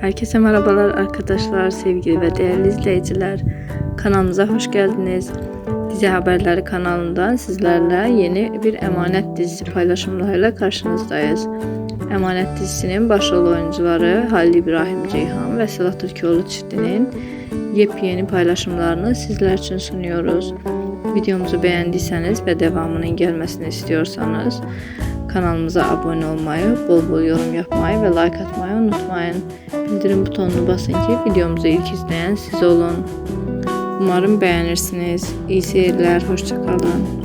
Herkese merhabalar arkadaşlar, sevgili ve değerli izleyiciler. Kanalımıza hoş geldiniz. Dizi Haberleri kanalından sizlerle yeni bir Emanet dizisi paylaşımlarıyla karşınızdayız. Emanet dizisinin başrol oyuncuları Halil İbrahim Ceyhan ve Sıla Türkoğlu çiftinin yepyeni paylaşımlarını sizler için sunuyoruz. Videomuzu beğendiyseniz ve devamının gelmesini istiyorsanız kanalımıza abone olmayı, bol bol yorum yapmayı ve like atmayı unutmayın. Bildirim butonunu basın ki videomuzu ilk izleyen siz olun. Umarım beğenirsiniz. İyi seyirler, hoşçakalın.